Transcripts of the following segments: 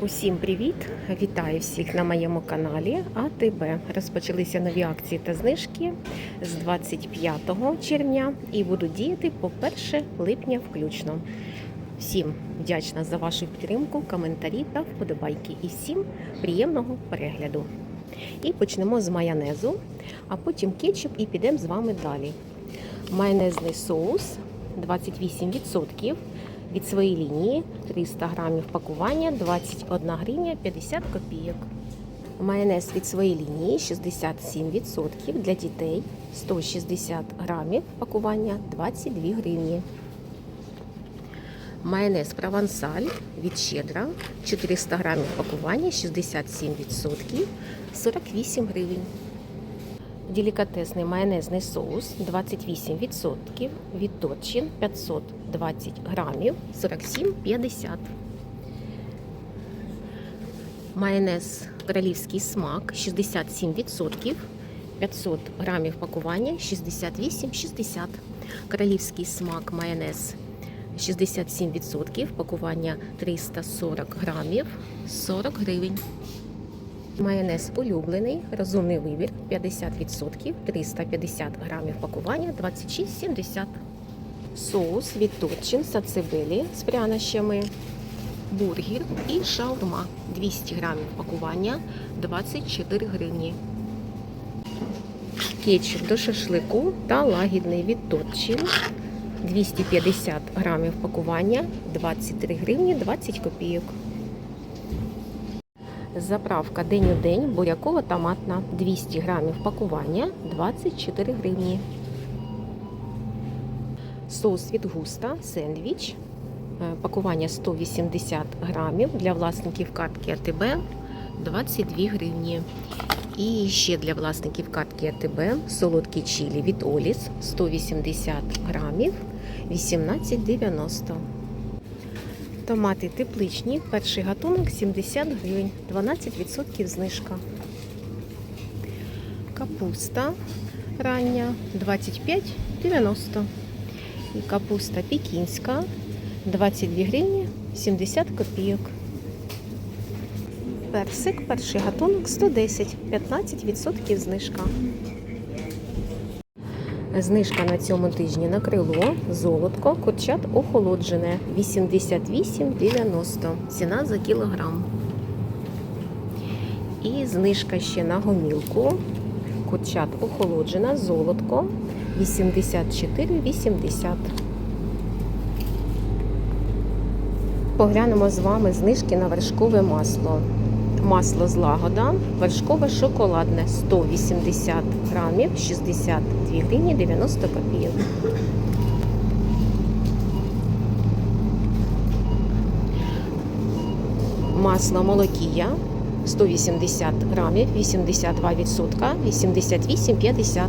Усім привіт! Вітаю всіх на моєму каналі АТБ. Розпочалися нові акції та знижки з 25 червня і будуть діяти по 1 липня включно. Всім вдячна за вашу підтримку, коментарі та вподобайки. І всім приємного перегляду. І почнемо з майонезу, а потім кетчуп і підемо з вами далі. Майонезний соус 28% від своєї лінії 300 грамів пакування 21 гривня 50 копійок. Майонез від своєї лінії 67% для дітей 160 грамів пакування 22 гривні. Майонез провансаль від щедра 400 грамів пакування 67% 48 гривень. Делікатесний майонезний соус 28% від Торчин 520 грамів 47,50. Майонез королівський смак 67%, 500 грамів пакування 68,60. Королівський смак майонез 67%, пакування 340 грамів 40 гривень. Майонез улюблений, розумний вибір 50%, 350 грамів пакування 26,70. Соус від Торчин сацебелі з прянощами, бургер і шаурма 200 грамів пакування 24 гривні. Кетчуп до шашлику та лагідний від Торчин 250 грамів пакування 23 гривні 20 копійок. Заправка день у день бурякова томатна 200 грамів пакування 24 гривні. Соус від густа сендвіч. е, Пакування 180 грамів для власників картки АТБ 22 гривні. І ще для власників картки АТБ солодкі чилі від Оліс 180 грамів 18,90. Томати тепличні, перший гатунок 70 гривень, 12% знижка. Капуста рання 25,90. І капуста пекінська 22 гривні 70 копійок. Персик, перший гатунок 110, 15% знижка. Знижка на цьому тижні на крило, золотко, курчат охолоджене 88,90. Ціна за кілограм. І знижка ще на гомілку. Курчат охолоджена, золотко 84,80. Поглянемо з вами знижки на вершкове масло. Масло злагода, вершкове шоколадне 180 грамів, 62 гривні 90 копійок. Масло молокія 180 грамів, 82 відсотка, 88,50.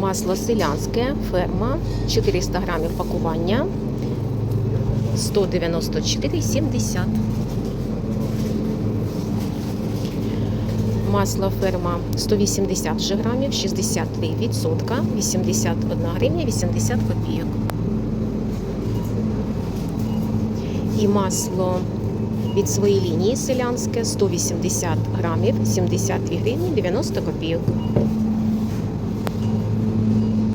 Масло селянське, ферма, 400 грамів пакування, 194,70. Масло ферма 180 грамів, 63 відсотка, 81 гривня, 80 копійок. І масло від своєї лінії селянське 180 грамів, 72 гривні, 90 копійок.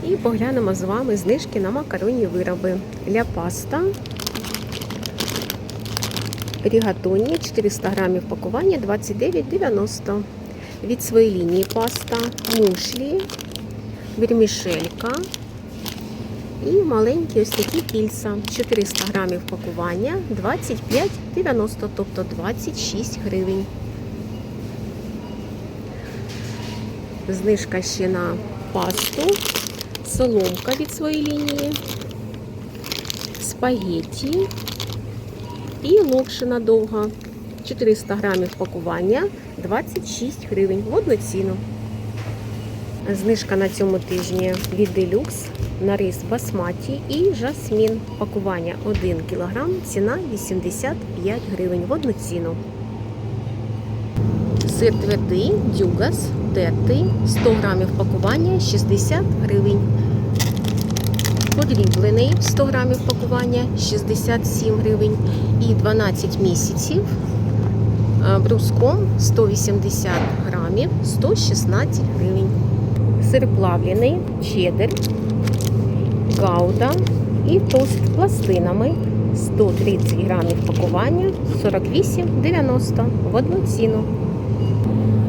І поглянемо з вами знижки на макаронні вироби. Ля паста рігатоні 400 грамів пакування 29,90. Від своєї лінії паста, мушлі, вірмішелька і маленькі ось такі кільця. 400 грамів пакування 25,90, тобто 26 гривень. Знижка ще на пасту, соломка від своєї лінії, спагетті і локшина довга. 400 грамів пакування 26 гривень в одну ціну. Знижка на цьому тижні від Deluxe на рис басматі і жасмін. Пакування 1 кг, ціна 85 гривень в одну ціну. Сир твердий, дюгас, тертий, 100 грамів пакування 60 гривень. Подріблений 100 грамів пакування 67 гривень і 12 місяців. Е, Бруском 180 грамів 116 гривень. Сир плавлений, чеддер, гауда і тост пластинами 130 грамів пакування 48,90 в одну ціну.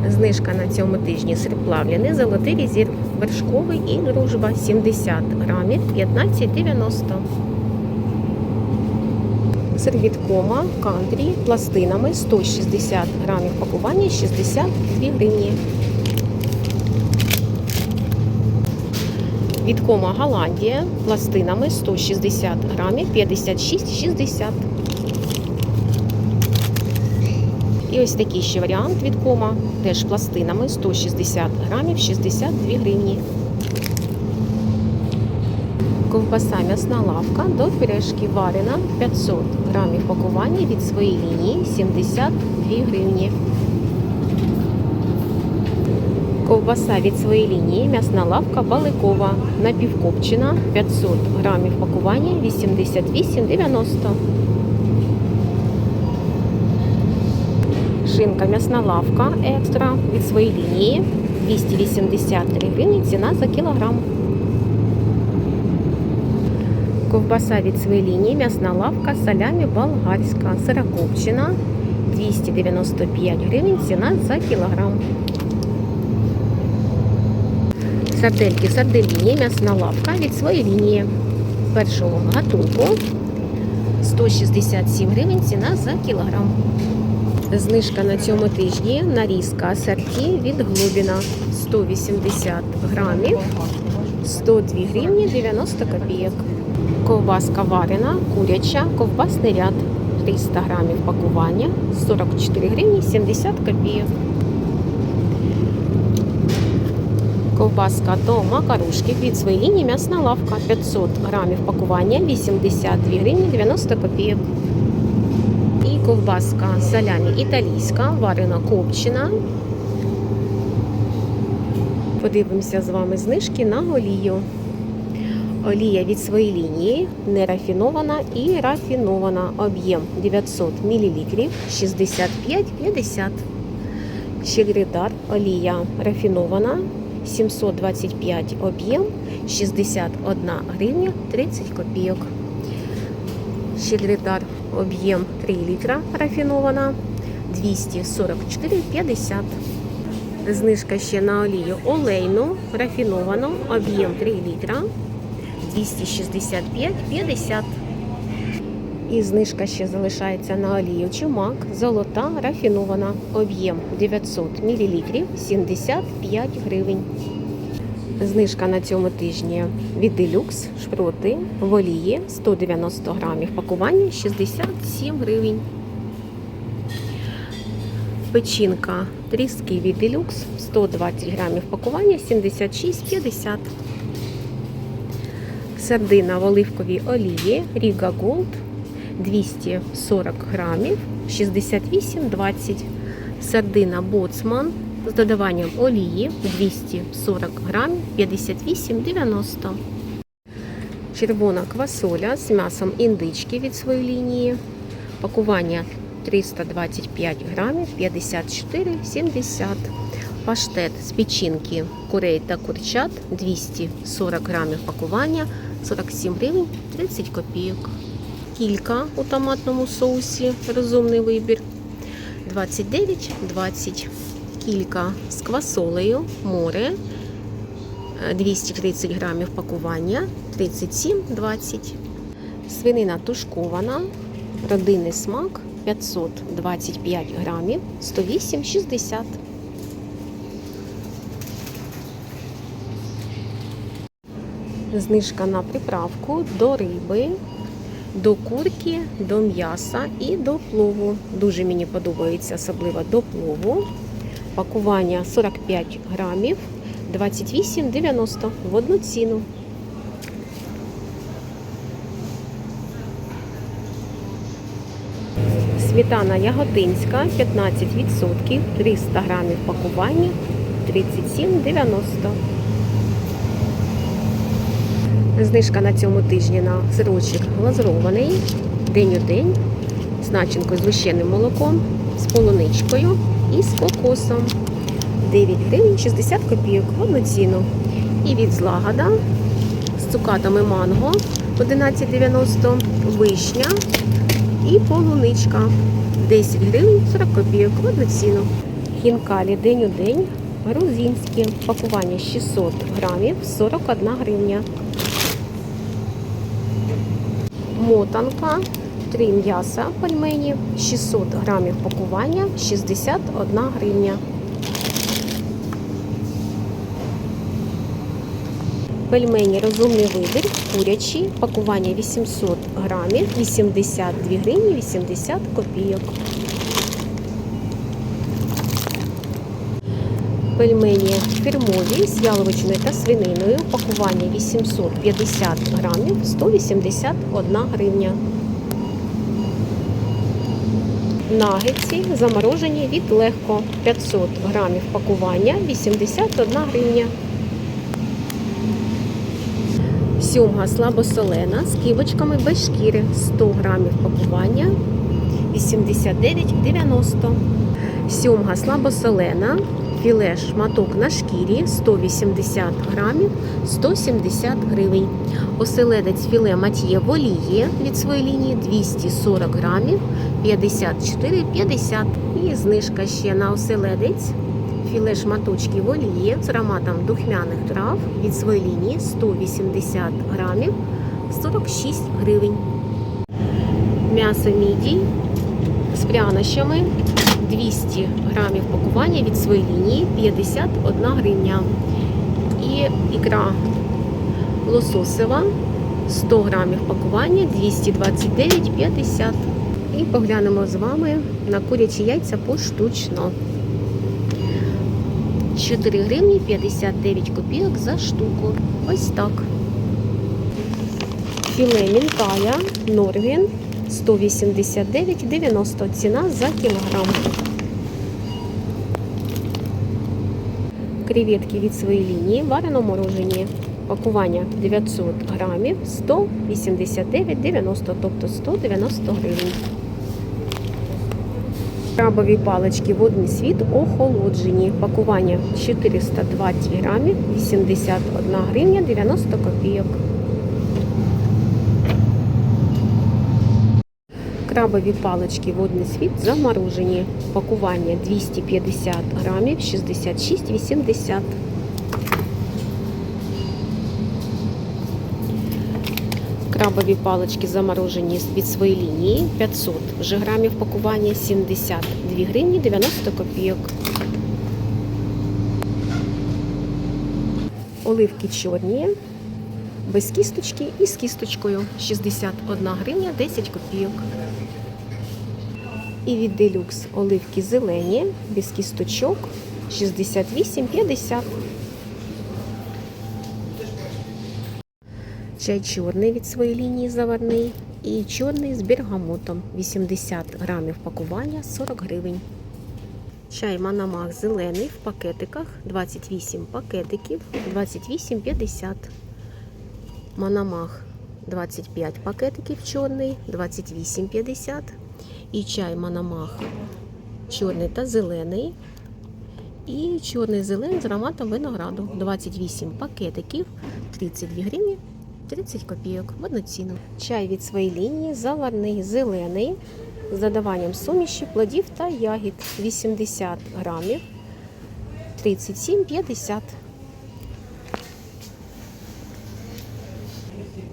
Знижка на цьому тижні сир плавлений, золотий резерв вершковий і дружба 70 грамів 15,90. Сир від кома кантрі пластинами 160 грамів пакування 62 гривні. Від кома Голландія пластинами 160 грамів 56,60. І ось такий ще варіант від кома, теж пластинами 160 грамів 62 гривні. Ковбаса м'ясна лавка до пюрешки варена 500 грамів пакування від своєї лінії 72 гривні. Ковбаса від своєї лінії м'ясна лавка баликова напівкопчена 500 грамів пакування 88,90. Шинка м'ясна лавка екстра від своєї лінії 283 гривні ціна за кілограм. Ковбаса від своєї лінії м'ясна лавка салямі болгарська сирокопчена 295 гривень ціна за кілограм. Сардельки сардельні м'ясна лавка від своєї лінії першого гатунку 167 гривень ціна за кілограм. Знижка на цьому тижні нарізка асорті від Глобіна 180 грамів 102 гривні 90 копійок. Ковбаска варена, куряча, ковбасний ряд 300 грамів пакування 44 гривні 70 копійок. Ковбаска до макарушки від своєї м'ясна лавка 500 грамів пакування 82 гривні 90 копійок. Ковбаска салямі італійська, варена копчена. Подивимося з вами знижки на олію. Олія від своєї лінії нерафінована і рафінована. Об'єм 900 мл 65,50. Щегридар олія рафінована 725 об'єм 61 гривня 30 копійок. Щегридар об'єм 3 літра рафінована 244,50. Знижка ще на олію олейну рафіновану об'єм 3 літра 265,50. І знижка ще залишається на олію чумак, золота, рафінована, об'єм 900 мл 75 гривень. Знижка на цьому тижні від Deluxe шпроти в олії 190 грамів пакування 67 гривень. Печінка тріски від Deluxe 120 грамів пакування 76,50 Сардина в оливковій олії Riga Gold 240 грамів 68,20 Сардина Боцман з додаванням олії 240 грамів 58,90 Червона квасоля з м'ясом індички від своєї лінії. Пакування 325 грамів 54,70 Паштет з печінки курей та курчат 240 грамів пакування 47 гривень 30 копійок. Кілька у томатному соусі. Розумний вибір. 29,20. Кілька з квасолею море 230 грамів пакування 37,20. Свинина тушкована. Родинний смак 525 грамів 108,60. Знижка на приправку до риби, до курки, до м'яса і до плову. Дуже мені подобається, особливо до плову. Пакування 45 грамів, 28,90 в одну ціну. Світана яготинська 15%, 300 грамів пакування 37,90. Знижка на цьому тижні на сирочок глазурований, день у день, з начинкою з лущеним молоком, з полуничкою і з кокосом. 9 гривень 60 копійок в одну ціну. І від злагода з цукатами манго 11,90, вишня і полуничка 10 гривень 40 копійок в одну ціну. Хінкалі день у день грузинські. Пакування 600 грамів 41 гривня. Мотанка, 3 м'яса пельмені, 600 грамів пакування 61 гривня. Пельмені розумний вибір, курячі, пакування 800 грамів, 82 гривні 80 копійок. Пельмені фірмові з яловичиною та свининою, пакування 850 грамів, 181 гривня. Нагетсі заморожені від легко 500 грамів пакування, 81 гривня. Сьомга слабосолена з ківочками без шкіри 100 грамів пакування 89,90. Сьомга слабосолена, філе шматок на шкірі 180 грамів 170 гривень. Оселедець філе матьє в олії від своєї лінії 240 грамів 54,50. І знижка ще на оселедець філе шматочки в олії з ароматом духмяних трав від своєї лінії 180 грамів 46 гривень. М'ясо мідій з прянощами 200 грамів пакування від своєї лінії 51 гривня. І ікра лососева 100 грамів пакування 229,50. І поглянемо з вами на курячі яйця поштучно. 4 гривні 59 копійок за штуку. Ось так. Філе мінкая Норвін 189,90 ціна за кілограм. Креветки від своєї лінії варено морожені. Пакування 900 грамів 189,90, тобто 190 гривень. Крабові палички водний світ охолоджені. Пакування 420 грамів, 81 гривня 90 копійок. Крабові палички водний світ заморожені. Пакування 250 грамів, 66,80. Крабові палички заморожені від своєї лінії 500 вже грамів пакування 72 гривні 90 копійок. Оливки чорні, без кісточки і з кісточкою 61 гривня 10 копійок. І від делюкс оливки зелені, без кісточок 68,50. Чай чорний від своєї лінії заварний і чорний з бергамотом 80 грамів пакування 40 гривень. Чай Манамах зелений в пакетиках 28 пакетиків 28,50. Манамах 25 пакетиків чорний 28,50. І чай Манамах чорний та зелений. І чорний зелений з ароматом винограду 28 пакетиків 32 гривні 30 копійок в одну ціну. Чай від своєї лінії заварний зелений з додаванням суміші, плодів та ягід 80 грамів 37,50.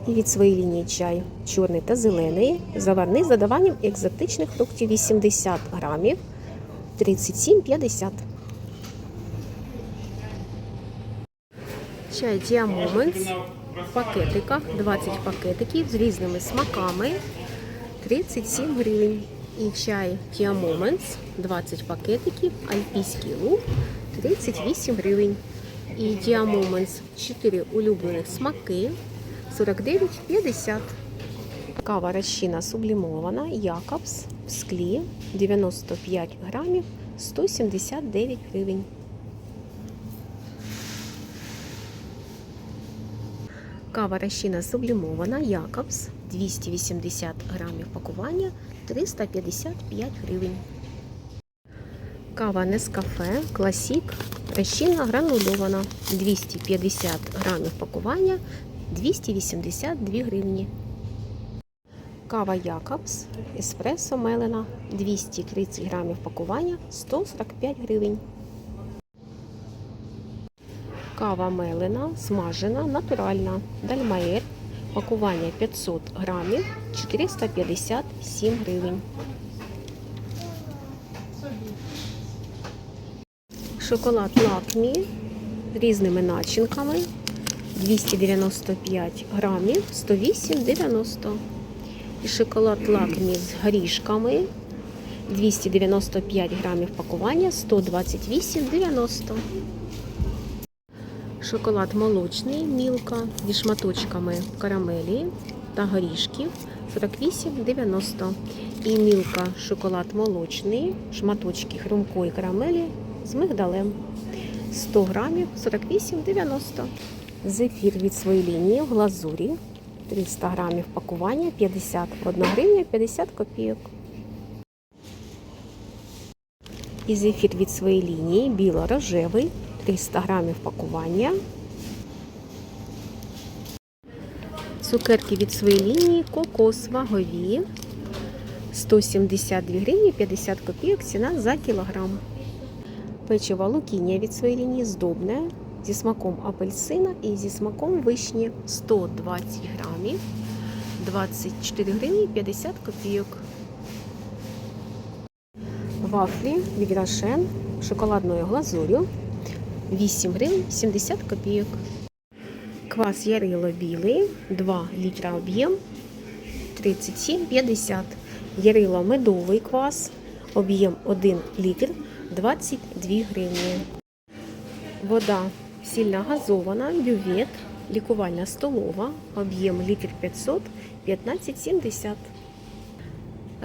І від своєї лінії чай чорний та зелений, заварний з додаванням екзотичних фруктів 80 грамів 37,50. Чай Діамоментс в пакетиках, 20 пакетиків з різними смаками, 37 гривень. І чай Moments, 20 пакетиків, альпійський лук, 38 гривень. І Moments 4 улюблених смаки, 49,50. Кава розчина сублімована, Якобс в склі, 95 грамів, 179 гривень. Кава розчина сублімована Якобс 280 грамів пакування 355 гривень. Кава Нескафе Класік розчинна гранульована 250 грамів пакування 282 гривні. Кава Якобс Еспресо Мелена 230 грамів пакування 145 гривень. Кава Мелена смажена, натуральна. Дальмаєр. Пакування 500 грамів 457 гривень. Шоколад Лакмі різними начинками 295 грамів 108,90. І шоколад Лакмі з горішками 295 грамів пакування 128,90. Шоколад молочний мілка зі шматочками карамелі та горішків 48,90. І мілка шоколад молочний, шматочки хрумкої карамелі з мигдалем 100 грамів 48,90. Зефір від своєї лінії в глазурі 300 грамів пакування 51 гривня 50 копійок. І зефір від своєї лінії біло-рожевий 300 грамів пакування. Цукерки від своєї лінії кокос вагові 172 гривні 50 копійок ціна за кілограм. Печиво лукіння від своєї лінії здобне зі смаком апельсина і зі смаком вишні 120 грамів 24 гривні 50 копійок. Вафлі від Рошен шоколадною глазур'ю 8 гривень 70 копійок. Квас Ярило білий 2 літра об'єм 37,50. Ярило медовий квас об'єм 1 літр 22 гривні. Вода сильно газована, бювет, лікувальна столова, об'єм літр 500 15,70.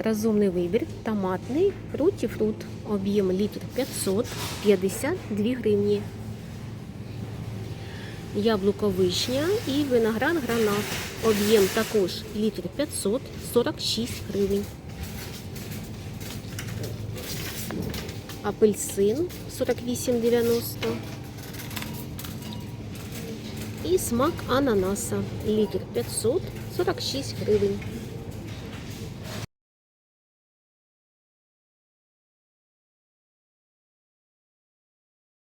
Розумний вибір томатний фруті фрут. Об'єм літр 500 52 гривні. Яблуко вишня і виноград гранат. Об'єм також літр 500 46 гривень. Апельсин 48,90. І смак ананаса. Літр 500 46 гривень.